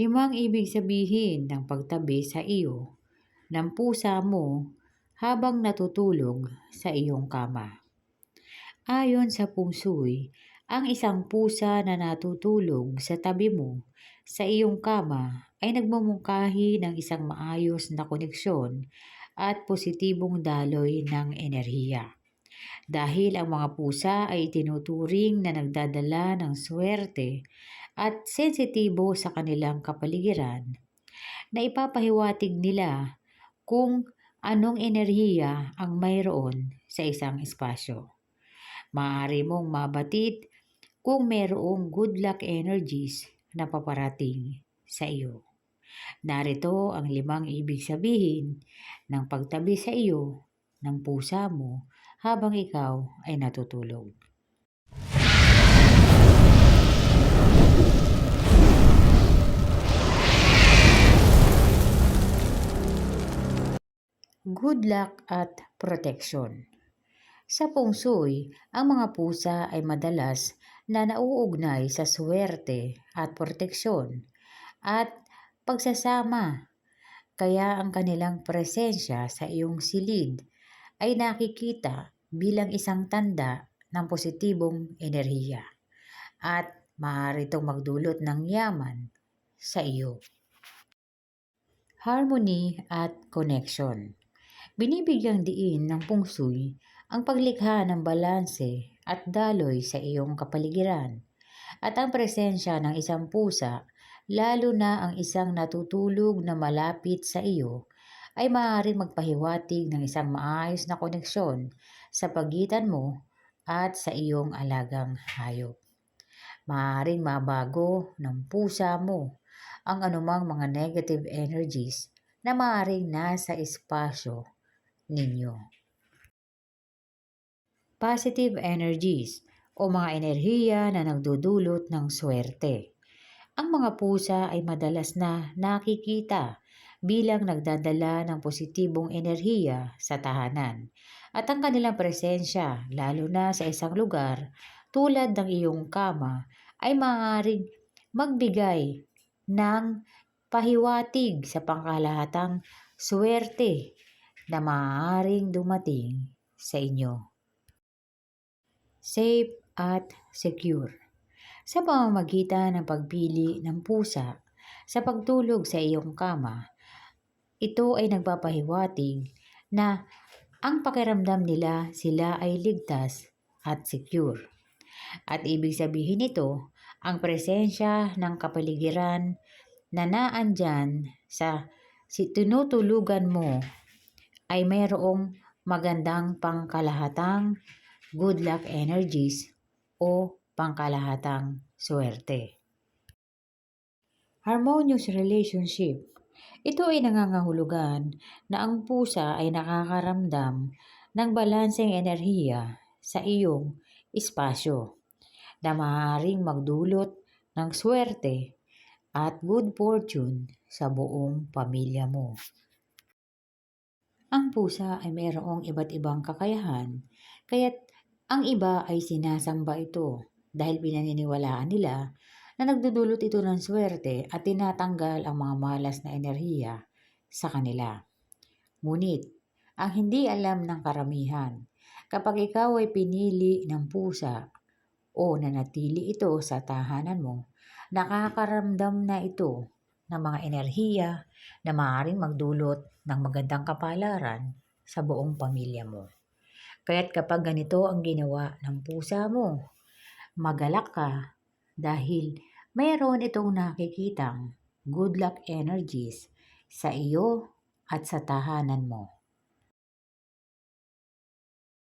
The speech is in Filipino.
Limang ibig sabihin ng pagtabi sa iyo ng pusa mo habang natutulog sa iyong kama. Ayon sa pungsuy, ang isang pusa na natutulog sa tabi mo sa iyong kama ay nagmumungkahi ng isang maayos na koneksyon at positibong daloy ng enerhiya. Dahil ang mga pusa ay tinuturing na nagdadala ng swerte at sensitibo sa kanilang kapaligiran, na ipapahiwatig nila kung anong enerhiya ang mayroon sa isang espasyo. Maaari mong mabatid kung mayroong good luck energies na paparating sa iyo. Narito ang limang ibig sabihin ng pagtabi sa iyo ng pusa mo habang ikaw ay natutulog. Good luck at protection. Sa pungsoy, ang mga pusa ay madalas na nauugnay sa swerte at proteksyon at pagsasama. Kaya ang kanilang presensya sa iyong silid ay nakikita bilang isang tanda ng positibong enerhiya at maaari itong magdulot ng yaman sa iyo. Harmony at connection. Binibigyang diin ng pungsuy ang paglikha ng balanse at daloy sa iyong kapaligiran at ang presensya ng isang pusa, lalo na ang isang natutulog na malapit sa iyo, ay maaaring magpahiwatig ng isang maayos na koneksyon sa pagitan mo at sa iyong alagang hayop. Maaaring mabago ng pusa mo ang anumang mga negative energies na maaaring nasa espasyo ninyo. Positive energies o mga enerhiya na nagdudulot ng swerte. Ang mga pusa ay madalas na nakikita bilang nagdadala ng positibong enerhiya sa tahanan at ang kanilang presensya lalo na sa isang lugar tulad ng iyong kama ay maaaring magbigay ng pahiwatig sa pangkalahatang swerte na maaaring dumating sa inyo. Safe at secure. Sa pamamagitan ng pagpili ng pusa sa pagtulog sa iyong kama, ito ay nagpapahiwatig na ang pakiramdam nila sila ay ligtas at secure. At ibig sabihin nito, ang presensya ng kapaligiran na naandyan sa si tinutulugan mo ay mayroong magandang pangkalahatang good luck energies o pangkalahatang swerte. Harmonious relationship. Ito ay nangangahulugan na ang pusa ay nakakaramdam ng balanseng enerhiya sa iyong espasyo na maaaring magdulot ng swerte at good fortune sa buong pamilya mo. Ang pusa ay mayroong iba't ibang kakayahan, kaya't ang iba ay sinasamba ito dahil pinaniniwalaan nila na nagdudulot ito ng swerte at tinatanggal ang mga malas na enerhiya sa kanila. Ngunit, ang hindi alam ng karamihan, kapag ikaw ay pinili ng pusa o nanatili ito sa tahanan mo, nakakaramdam na ito ng mga enerhiya na maaaring magdulot ng magandang kapalaran sa buong pamilya mo. Kaya't kapag ganito ang ginawa ng pusa mo, magalak ka dahil mayroon itong nakikitang good luck energies sa iyo at sa tahanan mo.